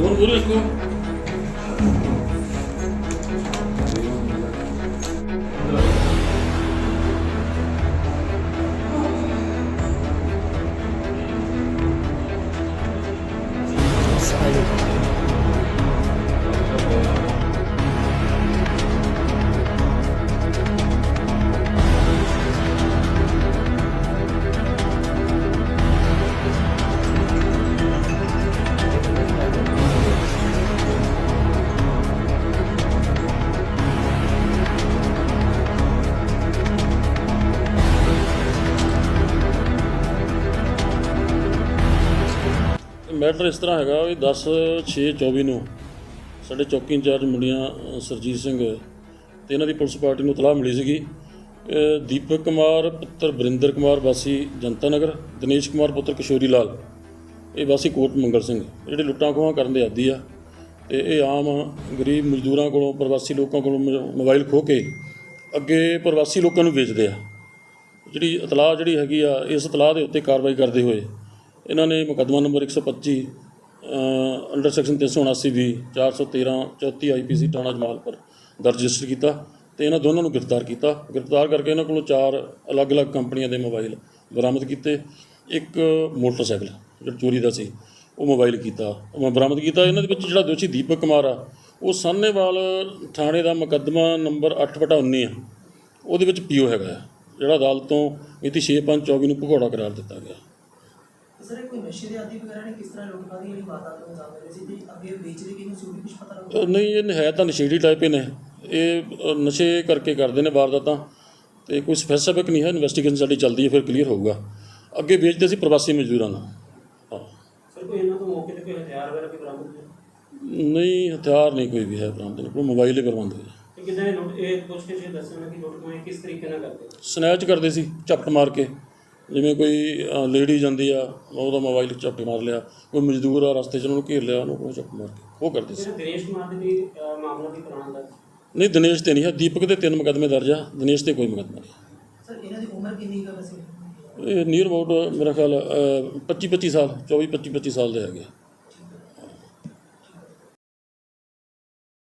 Vur vur Eko. Sayın. Matter ਇਸ ਤਰ੍ਹਾਂ ਹੈਗਾ ਵੀ 10 6 24 ਨੂੰ ਸਾਡੇ ਚੌਕੀ ਇੰਚਾਰਜ ਮੁੰਡੀਆਂ ਅ, ਸਰਜੀਤ ਸਿੰਘ ਤੇ ਇਹਨਾਂ ਦੀ ਪੁਲਿਸ ਪਾਰਟੀ ਨੂੰ ਤਲਾਹ ਮਿਲੀ ਸੀਗੀ। ਦੀਪਕ ਕੁਮਾਰ ਪੁੱਤਰ ਬਰਿੰਦਰ ਕੁਮਾਰ ਵਾਸੀ ਜਨਤਾ ਨਗਰ ਦਿਨੇਸ਼ ਕੁਮਾਰ ਪੁੱਤਰ ਕਿਸ਼ੋਰੀ ਲਾਲ। ਇਹ ਵਾਸੀ ਕੋਟ ਮੰਗਲ ਸਿੰਘ। ਇਹ ਜਿਹੜੇ ਲੁੱਟਾਂ ਖੋਹਾਂ ਕਰਨ ਦੇ ਆਦੀ ਆ ਤੇ ਇਹ ਆਮ ਗਰੀਬ ਮਜ਼ਦੂਰਾਂ ਕੋਲੋਂ ਪ੍ਰਵਾਸੀ ਲੋਕਾਂ ਕੋਲੋਂ ਮ- ਮੋਬਾਈਲ ਖੋਹ ਕੇ ਅੱਗੇ ਪ੍ਰਵਾਸੀ ਲੋਕਾਂ ਨੂੰ ਵੇਚਦੇ ਆ। ਜਿਹੜੀ ਇਤਲਾਹ ਜਿਹੜੀ ਹੈਗੀ ਆ ਇਸ ਇਤਲਾਹ ਦੇ ਉੱਤੇ ਕਾਰਵਾਈ ਕਰਦੇ ਹੋਏ ਇਹਨਾਂ ਨੇ ਮੁਕੱਦਮਾ ਨੰਬਰ 125 ਅ, ਅੰਡਰ ਸੈਕਸ਼ਨ 379 ਵੀ 413 34 ਆਈਪੀਸੀ ਥਾਣਾ ਜਮਾਲਪੁਰ ਦਰਜ ਰਜਿਸਟਰ ਕੀਤਾ ਤੇ ਇਹਨਾਂ ਦੋਨਾਂ ਨੂੰ ਗ੍ਰਿਫਤਾਰ ਕੀਤਾ। ਗ੍ਰਿਫਤਾਰ ਕਰਕੇ ਇਹਨਾਂ ਕੋਲੋਂ ਚਾਰ ਅਲੱਗ-ਅਲੱਗ ਕੰਪਨੀਆਂ ਦੇ ਮੋਬਾਈਲ ਬਰਾਮਦ ਕੀਤੇ। ਇੱਕ ਮੋਟਰਸਾਈਕਲ ਜਿਹੜਾ ਚੋਰੀ ਦਾ ਸੀ ਉਹ ਮੋਬਾਈਲ ਕੀਤਾ। ਉਹ ਬਰਾਮਦ ਕੀਤਾ। ਇਹਨਾਂ ਦੇ ਵਿੱਚ ਜਿਹੜਾ ਦੋਸ਼ੀ ਦੀਪਕ ਕੁਮਾਰ ਆ ਉਹ ਸਾਹਨੇਵਾਲ ਥਾਣੇ ਦਾ ਮੁਕੱਦਮਾ ਨੰਬਰ 8/19 ਆ। ਉਹਦੇ ਵਿੱਚ ਪੀਓ ਹੈਗਾ ਆ, ਜਿਹੜਾ ਅਦਾਲਤੋਂ ਮਿਤੀ 6/5/24 ਨੂੰ ਭਗੌੜਾ ਕਰਾਰ ਦਿੱਤਾ ਗਿਆ। ਸਰ ਇਹ ਕੋਈ ਨਸ਼ੇ ਦੇ ਆਦੀ ਵਗੈਰਾ ਨੇ ਕਿਸ ਤਰ੍ਹਾਂ ਲੋਕਾਂ ਦੀ ਜਿਹੜੀ ਵਾਰਦਾਤ ਨੂੰ ਅੰਜਾਮ ਦੇ ਰਹੇ ਸੀ? ਤੇ ਅੱਗੇ ਵੇਚਦੇ ਕਿਹਨੂੰ ਸੀ ਉਹ ਵੀ ਕੁਝ ਪਤਾ ਲੱਗਾ? ਅ, ਨਹੀਂ ਇਹ ਹੈ ਤਾਂ ਨਸ਼ੇੜੀ ਟਾਈਪ ਹੀ ਨੇ। ਇਹ ਨਸ਼ੇ ਕਰਕੇ ਕਰਦੇ ਨੇ ਵਾਰਦਾਤਾਂ। ਤੇ ਕੋਈ ਸਪੈਸੀਫਿਕ ਨਹੀਂ ਹੈ ਇਨਵੈਸਟੀਗੇਸ਼ਨ ਸਾਡੀ ਚੱਲਦੀ ਹੈ ਫਿਰ ਕਲੀਅਰ ਹੋਊਗਾ। ਅੱਗੇ ਵੇਚਦੇ ਸੀ ਪ੍ਰਵਾਸੀ ਮਜ਼ਦੂਰਾਂ ਨੂੰ। ਹਾਂ। ਸਰ ਕੋਈ ਇਹਨਾਂ ਤੋਂ ਮੌਕੇ ਤੇ ਕੋਈ ਹਥਿਆਰ ਵਗੈਰਾ ਵੀ ਬਰਾਮਦ ਹੋਇਆ? ਨਹੀਂ ਹਥਿਆਰ ਨਹੀਂ ਕੋਈ ਵੀ ਹੈ ਬਰਾਮਦ ਨਹੀਂ। ਕੋਈ ਮੋਬਾਈਲ ਹੀ ਬਰਾਮਦ ਹੋਇਆ। ਤੇ ਕਿਦਾਂ ਇਹ ਲੁੱਟ ਇਹ ਪੁੱਛ ਕੇ ਜੇ ਦੱਸਣਾ ਕਿ ਲੁੱਟ ਕੋਈ ਕਿਸ ਤਰੀਕੇ ਨਾਲ ਕਰਦੇ? ਸਨੈਚ ਕਰਦੇ ਸੀ ਝਪਟ ਮਾਰ ਕੇ। ਜਿਵੇਂ ਕੋਈ ਲੇਡੀ ਜਾਂਦੀ ਆ ਉਹਦਾ ਮੋਬਾਈਲ ਝਪਟ ਮਾਰ ਲਿਆ ਕੋਈ ਮਜ਼ਦੂਰ ਆ ਰਸਤੇ 'ਚ ਉਹਨੂੰ ਘੇਰ ਲਿਆ ਉਹਨੂੰ ਉਹ ਝਪਟ ਮਾਰ ਕੇ ਉਹ ਕਰਦੇ ਸੀ। ਜਿਹੜਾ ਦਿਨੇਸ਼ ਕੁਮਾਰ ਦੇ ਵੀ ਅਹ, ਮਾਮਲਾ ਵੀ ਪੁਰਾਣਾ ਦਾ ਨਹੀਂ ਦਿਨੇਸ਼ ਤੇ ਨਹੀਂ ਹੈ ਦੀਪਕ ਦੇ ਤਿੰਨ ਮੁਕੱਦਮੇ ਦਰਜ ਆ ਦਿਨੇਸ਼ ਤੇ ਕੋਈ ਮੁਕੱਦਮਾ ਨਹੀਂ। ਸਰ ਇਹਨਾਂ ਦੀ ਉਮਰ ਕਿੰਨੀ ਕੁ ਵੈਸੇ? ਇਹ ਨੀਅਰ ਅਬਾਊਟ ਮੇਰਾ ਖਿਆਲ 25 25 ਸਾਲ 24 25 25 ਸਾਲ ਦੇ ਹੈਗੇ